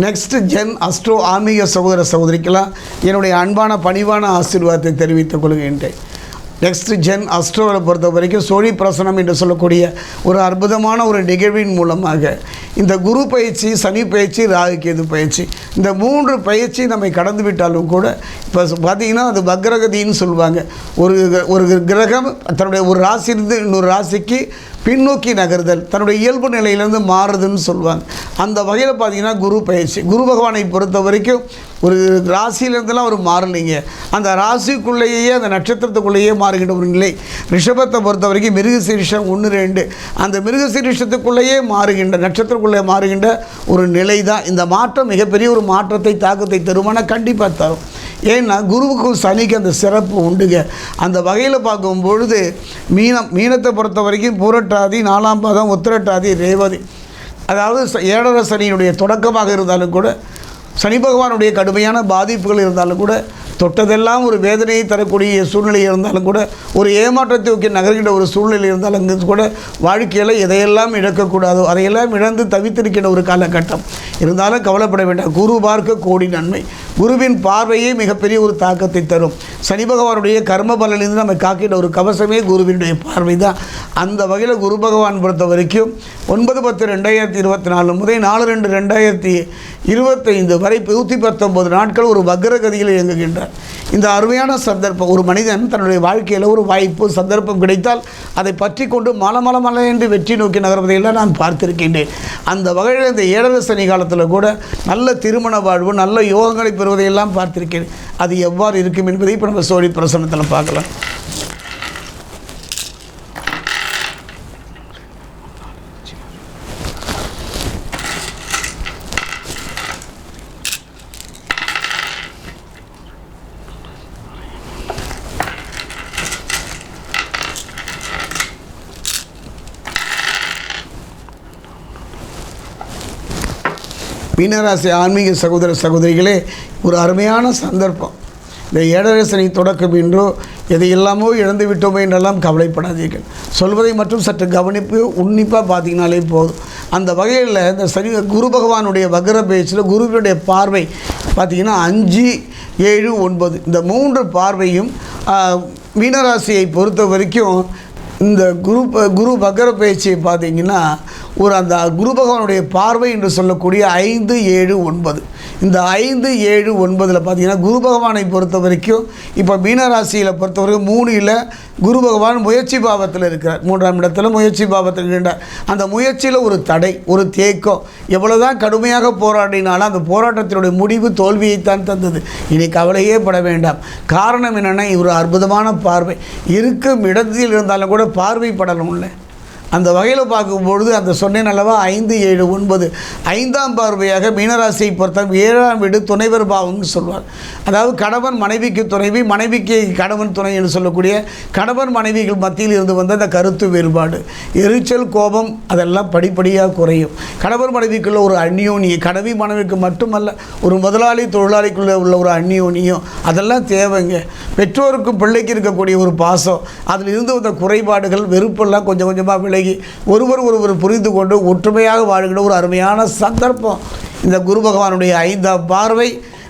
Next gen astro ஆன்மீக சகோதர சகோதரிக்கெல்லாம் என்னுடைய அன்பான பணிவான ஆசீர்வாதத்தை தெரிவித்துக் கொள்கின்றேன். நெக்ஸ்ட் ஜென் அஸ்ட்ரோவை பொறுத்த வரைக்கும் சோழி பிரசனம் என்று சொல்லக்கூடிய ஒரு அற்புதமான ஒரு நிகழ்வின் மூலமாக இந்த குரு பயிற்சி சனி பயிற்சி ராகு கேது பயிற்சி இந்த மூன்று பயிற்சி நம்மை கடந்து விட்டாலும் கூட இப்போ பார்த்தீங்கன்னா அது வக்ரகதின்னு சொல்லுவாங்க. ஒரு ஒரு கிரகம் தன்னுடைய ஒரு ராசியிலிருந்து இன்னொரு ராசிக்கு பின்னோக்கி நகர்தல் தன்னுடைய இயல்பு நிலையிலேருந்து மாறுதுன்னு சொல்லுவாங்க. அந்த வகையில் பார்த்தீங்கன்னா குரு பயிற்சி. குரு பகவானை பொறுத்த வரைக்கும் ஒரு ராசியிலேருந்துலாம் அவர் மாறலைங்க. அந்த ராசிக்குள்ளேயே அந்த நட்சத்திரத்துக்குள்ளேயே மாறுகின்ற ஒரு நிலை. ரிஷபத்தை பொறுத்த வரைக்கும் மிருகசீரிஷம் ஒன்று ரெண்டு. அந்த மிருகசீரிஷத்துக்குள்ளேயே மாறுகின்ற நட்சத்திரக்குள்ளே மாறுகின்ற ஒரு நிலை தான் இந்த மாற்றம் மிகப்பெரிய ஒரு மாற்றத்தை தாக்கத்தை தருமானா கண்டிப்பாக தரும். ஏன்னா குருவுக்கும் சனிக்கு அந்த சிறப்பு உண்டுங்க. அந்த வகையில் பார்க்கும் பொழுது மீனம் மீனத்தை பொறுத்த வரைக்கும் பூரட்டாதி நாலாம் பாதம் உத்திரட்டாதி ரேவதி. அதாவது ச- ஏழரை சனியினுடைய தொடக்கமாக இருந்தாலும் கூட சனி பகவானுடைய கடுமையான பாதிப்புகள் இருந்தாலும் கூட தொட்டதெல்லாம் ஒரு வேதனையை தரக்கூடிய சூழ்நிலை இருந்தாலும் கூட ஒரு ஏமாற்றத்தை நோக்கி நகர்கின்ற ஒரு சூழ்நிலை இருந்தாலும் கூட வாழ்க்கையில் எதையெல்லாம் இழக்கக்கூடாதோ அதையெல்லாம் இழந்து தவித்திருக்கின்ற ஒரு காலகட்டம். இருந்தாலும் கவலைப்பட வேண்டாம். குரு பார்க்க கோடி நன்மை. குருவின் பார்வையே மிகப்பெரிய ஒரு தாக்கத்தை தரும். சனி பகவானுடைய கர்ம பலனிலிருந்து நம்ம காக்கின்ற ஒரு கவசமே குருவினுடைய பார்வை தான் அந்த வகையில் குரு பகவான் பொறுத்த வரைக்கும் ஒன்பது பத்து ரெண்டாயிரத்தி இருபத்தி நாலு முதல் நாலு ரெண்டு ரெண்டாயிரத்தி இருபத்தைந்து வரை நூற்றி பத்தொம்பது நாட்கள் ஒரு வக்ரகதியில் இயங்குகின்றார். இந்த அருமையான சந்தர்ப்பம் ஒரு மனிதன் தன்னுடைய வாழ்க்கையில் ஒரு வாய்ப்பு சந்தர்ப்பம் கிடைத்தால் அதை பற்றி கொண்டு மல மல என்று வெற்றி நோக்கி நகர்வதையெல்லாம் நான் பார்த்திருக்கின்றேன். அந்த வகையில் இந்த ஏழரை சனி காலத்தில் கூட நல்ல திருமண வாழ்வு நல்ல யோகங்களை பெறுவதையெல்லாம் பார்த்திருக்கேன் அது எவ்வாறு இருக்கும் என்பதை இப்போ நம்ம சோழி பிரசனத்தில் பார்க்கலாம். மீனராசி ஆன்மீக சகோதர சகோதரிகளே ஒரு அருமையான சந்தர்ப்பம். இந்த ஏடரசனை தொடக்கம் என்றோ எதையெல்லாமோ இழந்து விட்டோமோ என்றெல்லாம் கவலைப்படாதீர்கள். சொல்வதை மட்டும் சற்று கவனிப்பு உன்னிப்பாக பார்த்தீங்கனாலே போதும். அந்த வகையில் இந்த சனி குரு பகவானுடைய வக்ர பேச்சில் குருவினுடைய பார்வை பார்த்திங்கன்னா அஞ்சு ஏழு ஒன்பது. இந்த மூன்று பார்வையும் மீனராசியை பொறுத்த வரைக்கும் இந்த குரு குரு வக்கர பயிற்சியை பார்த்தீங்கன்னா ஒரு அந்த குரு பகவானுடைய பார்வை என்று சொல்லக்கூடிய ஐந்து ஏழு ஒன்பது. இந்த ஐந்து ஏழு ஒன்பதில் பார்த்தீங்கன்னா குரு பகவானை பொறுத்த வரைக்கும் இப்போ மீனராசியில் பொறுத்த வரைக்கும் மூணில் குரு பகவான் முயற்சி பாவத்தில் இருக்கிறார். மூன்றாம் இடத்துல முயற்சி பாவத்தில் இருக்கின்றார் அந்த முயற்சியில் ஒரு தடை ஒரு தேக்கம். எவ்வளோதான் கடுமையாக போராடினாலும் அந்த போராட்டத்தினுடைய முடிவு தோல்வியைத்தான் தந்தது. இனி கவலையே பட வேண்டாம். காரணம் என்னென்னா ஒரு அற்புதமான பார்வை. இருக்கும் இடத்தில் இருந்தாலும் கூட பார்வை இல்லை அந்த வகையில் பார்க்கும்பொழுது அந்த சொன்னேன் அல்லவா? ஐந்து ஏழு ஒன்பது. ஐந்தாம் பார்வையாக மீனராசியை பொறுத்தம் ஏழாம் வீடு துணைவர் பாவம்னு சொல்வார். அதாவது கணவன் மனைவிக்கு துணைவி மனைவிக்கு கணவன் துணை என்று சொல்லக்கூடிய கணவன் மனைவிகள் மத்தியில் இருந்து வந்த அந்த கருத்து வேறுபாடு. எரிச்சல் கோபம் அதெல்லாம் படிப்படியாக குறையும். கணவன் மனைவிக்குள்ள ஒரு அந்யோன்யம் கணவி மனைவிக்கு மட்டுமல்ல ஒரு முதலாளி தொழிலாளிக்குள்ளே உள்ள ஒரு அந்யோன்யம் அதெல்லாம் தேவைங்க. பெற்றோருக்கும் பிள்ளைக்கு இருக்கக்கூடிய ஒரு பாசம் அதில் இருந்து வந்த குறைபாடுகள் வெறுப்பெல்லாம் கொஞ்சம் கொஞ்சமாக விலகி ஒருவர் ஒருவர் புரிந்து கொண்டு ஒற்றுமையாக வாழ்கிற ஒரு அருமையான சந்தர்ப்பம். இந்த குரு பகவானுடைய ஐந்தாம் பார்வை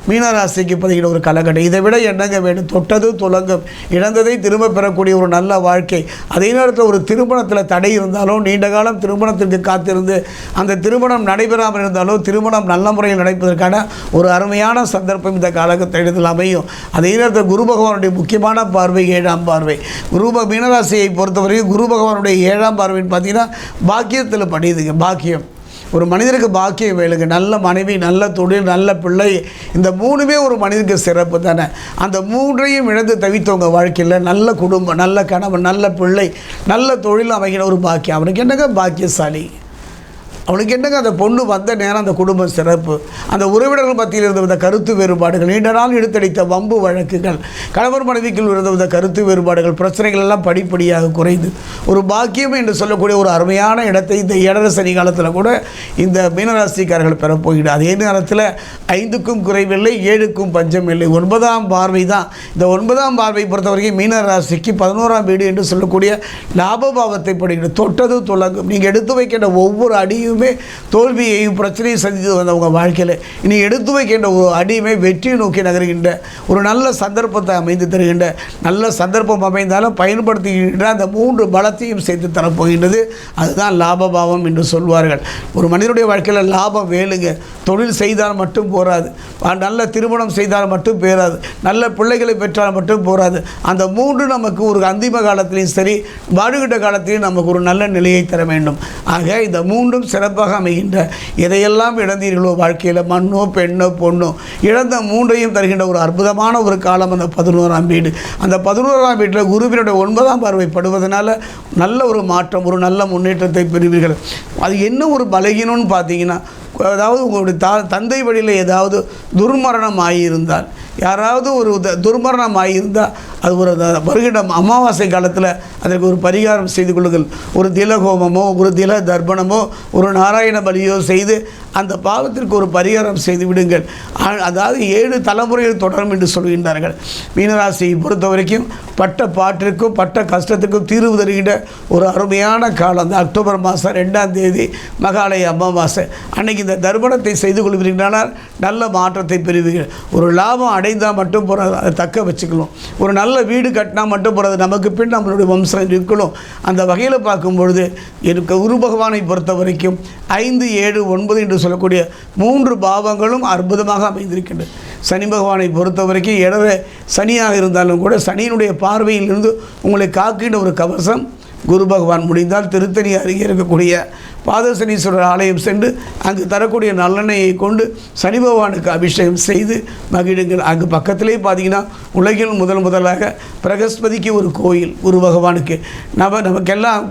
மீனராசிக்கு பதிகிற ஒரு காலகட்டம் இதை விட என்னங்க வேணும்? தொட்டது துலங்கும். இழந்ததை திரும்ப பெறக்கூடிய ஒரு நல்ல வாழ்க்கை. அதே நேரத்தில் ஒரு திருமணத்தில் தடை இருந்தாலும் நீண்ட காலம் திருமணத்திற்கு காத்திருந்து அந்த திருமணம் நடைபெறாமல் இருந்தாலும் திருமணம் நல்ல முறையில் நடப்பதற்கான ஒரு அருமையான சந்தர்ப்பம் இந்த காலகட்டத்தில் அமையும். அதே நேரத்தில் குரு பகவானுடைய முக்கியமான பார்வை ஏழாம் பார்வை. குரு மீனராசியை பொறுத்தவரைக்கும் குரு பகவானுடைய ஏழாம் பார்வைன்னு பார்த்தீங்கன்னா பாக்கியத்தில் படியுதுங்க பாக்கியம். ஒரு மனிதருக்கு பாக்கியம் வேலுங்க நல்ல மனைவி நல்ல தொழில் நல்ல பிள்ளை. இந்த மூணுமே ஒரு மனிதனுக்கு சிறப்பு தானே. அந்த மூன்றையும் இழந்து தவித்தவங்க வாழ்க்கையில் நல்ல குடும்பம் நல்ல கணவன் நல்ல பிள்ளை நல்ல தொழில் அமைகிற ஒரு பாக்கியம். அவனுக்கு என்னங்க? பாக்கியசாலி. அவனுக்கு என்னங்க அந்த பொண்ணு வந்த நேரம் அந்த குடும்பம் சிறப்பு? அந்த உறவினர்கள் மத்தியில் இருந்த வித கருத்து வேறுபாடுகள் நீண்ட நாள் இழுத்தடித்த வம்பு வழக்குகள் கணவர் மனைவிக்குள் இருந்த வித கருத்து வேறுபாடுகள் பிரச்சனைகள் எல்லாம் படிப்படியாக குறைந்து. ஒரு பாக்கியம் என்று சொல்லக்கூடிய ஒரு அருமையான இடத்தை இந்த இடர சனி காலத்தில் கூட இந்த மீனராசிக்காரர்கள் பெறப்போகிறார் அதே நேரத்தில் ஐந்துக்கும் குறைவில்லை ஏழுக்கும் பஞ்சம் இல்லை ஒன்பதாம் பார்வை தான். இந்த ஒன்பதாம் பார்வை பொறுத்தவரைக்கும் மீனராசிக்கு பதினோராம் வீடு என்று சொல்லக்கூடிய லாபபாவத்தை படுகிறது. தொட்டது தொடங்கும் நீங்கள் எடுத்து வைக்கின்ற ஒவ்வொரு அடியும் எதுவுமே தோல்வியையும் பிரச்சனையும் சந்தித்து வந்தவங்க வாழ்க்கையில். இனி எடுத்து வைக்கின்ற ஒரு அடியுமே வெற்றியை நோக்கி நகர்கின்ற ஒரு நல்ல சந்தர்ப்பத்தை அமைந்து தருகின்ற நல்ல சந்தர்ப்பம் அமைந்தாலும் பயன்படுத்துகின்ற அந்த மூன்று பலத்தையும் சேர்த்து தரப்போகின்றது. அதுதான் லாபபாவம் என்று சொல்வார்கள். ஒரு மனிதனுடைய வாழ்க்கையில் லாபம் வேலுங்க தொழில் செய்தால் மட்டும் போராது. நல்ல திருமணம் செய்தால் மட்டும் பேராது. நல்ல பிள்ளைகளை பெற்றால் மட்டும் போராது. அந்த மூன்று நமக்கு ஒரு அந்திம காலத்திலையும் சரி வாடுகின்ற காலத்திலையும் நமக்கு ஒரு நல்ல நிலையை தர வேண்டும். ஆக இந்த மூன்றும் சிறப்பாக அமைகின்ற. எதையெல்லாம் இழந்தீர்களோ வாழ்க்கையில்? மண்ணோ பெண்ணோ பொண்ணோ? இழந்த மூன்றையும் தருகின்ற ஒரு அற்புதமான ஒரு காலம் அந்த பதினோராம் வீடு. அந்த பதினோராம் வீட்டில் குருவினுடைய ஒன்பதாம் பார்வை படுவதனால நல்ல ஒரு மாற்றம் ஒரு நல்ல முன்னேற்றத்தை பெறுவீர்கள். அது என்ன ஒரு பலகீனம்னு பார்த்தீங்கன்னா அதாவது உங்களுடைய தா தந்தை வழியில் ஏதாவது துர்மரணம் ஆகியிருந்தால் யாராவது ஒரு த- துர்மரணம் ஆகியிருந்தால் அது ஒரு வருகிடம் அமாவாசை காலத்தில் அதற்கு ஒரு பரிகாரம் செய்து கொள்ளுங்கள். ஒரு திலகோமமோ ஒரு தில தர்ப்பணமோ ஒரு நாராயண பலியோ செய்து அந்த பாவத்திற்கு ஒரு பரிகாரம் செய்து விடுங்கள். அதாவது ஏழு தலைமுறைகள் தொடரும் என்று சொல்கின்றார்கள். மீனராசியை பொறுத்த வரைக்கும் பட்ட பாட்டிற்கும் பட்ட கஷ்டத்துக்கும் தீர்வு தருகின்ற ஒரு அருமையான காலம். அந்த அக்டோபர் மாதம் ரெண்டாம் தேதி மகாலய அமாவாசை. அன்னைக்கு இந்த தர்ப்பணத்தை செய்து கொள்வீர்களானால் நல்ல மாற்றத்தை பெறுவீர்கள். ஒரு லாபம் அடைந்தால் மட்டும் போகிறது அதை தக்க வச்சுக்கணும். ஒரு நல்ல வீடு கட்டினா மட்டும் போகிறது நமக்கு பின் நம்மளுடைய வம்சம் இருக்கணும். அந்த வகையில் பார்க்கும் பொழுது எனக்கு குரு பகவானை பொறுத்த வரைக்கும் ஐந்து ஏழு ஒன்பது என்று சொல்லக்கூடிய மூன்று பாவங்களும் அற்புதமாக அமைந்திருக்கின்றது சனி பகவானை பொறுத்த வரைக்கும் இடவே சனியாக இருந்தாலும் கூட சனியினுடைய பார்வையிலிருந்து உங்களை காக்கின்ற ஒரு கவசம் குரு பகவான் முடிந்தால் திருத்தணி அருகே இருக்கக்கூடிய பாதசனீஸ்வரர் ஆலயம் சென்று அங்கு தரக்கூடிய நல்லெண்ணெயை கொண்டு சனி பகவானுக்கு அபிஷேகம் செய்து மகிழுங்கள். அங்கு பக்கத்திலே பார்த்தீங்கன்னா உலகில் முதல் முதலாக பிரகஸ்பதிக்கு ஒரு கோயில் குரு பகவானுக்கு. நவ நமக்கெல்லாம்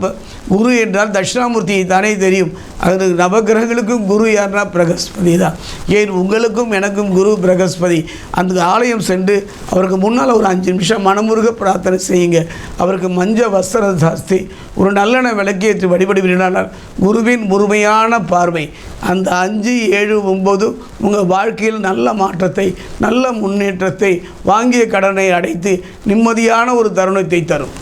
குரு என்றால் தட்சிணாமூர்த்தியை தானே தெரியும். அது நவகிரகங்களுக்கும் குரு யாருன்னா பிரகஸ்பதி தான். ஏன் உங்களுக்கும் எனக்கும் குரு பிரகஸ்பதி. அந்த ஆலயம் சென்று அவருக்கு முன்னால் ஒரு அஞ்சு நிமிஷம் மனமுருக பிரார்த்தனை செய்யுங்க. அவருக்கு மஞ்ச வஸ்திர சாஸ்தி ஒரு நல்லெண்ண விளக்கேற்றி வழிபடுவீர்களானால் குருவின் முழுமையான பார்வை. அந்த அஞ்சு ஏழு ஒம்பது உங்கள் வாழ்க்கையில் நல்ல மாற்றத்தை நல்ல முன்னேற்றத்தை வாங்கிய கடனை அடைத்து நிம்மதியான ஒரு தருணத்தை தரும்.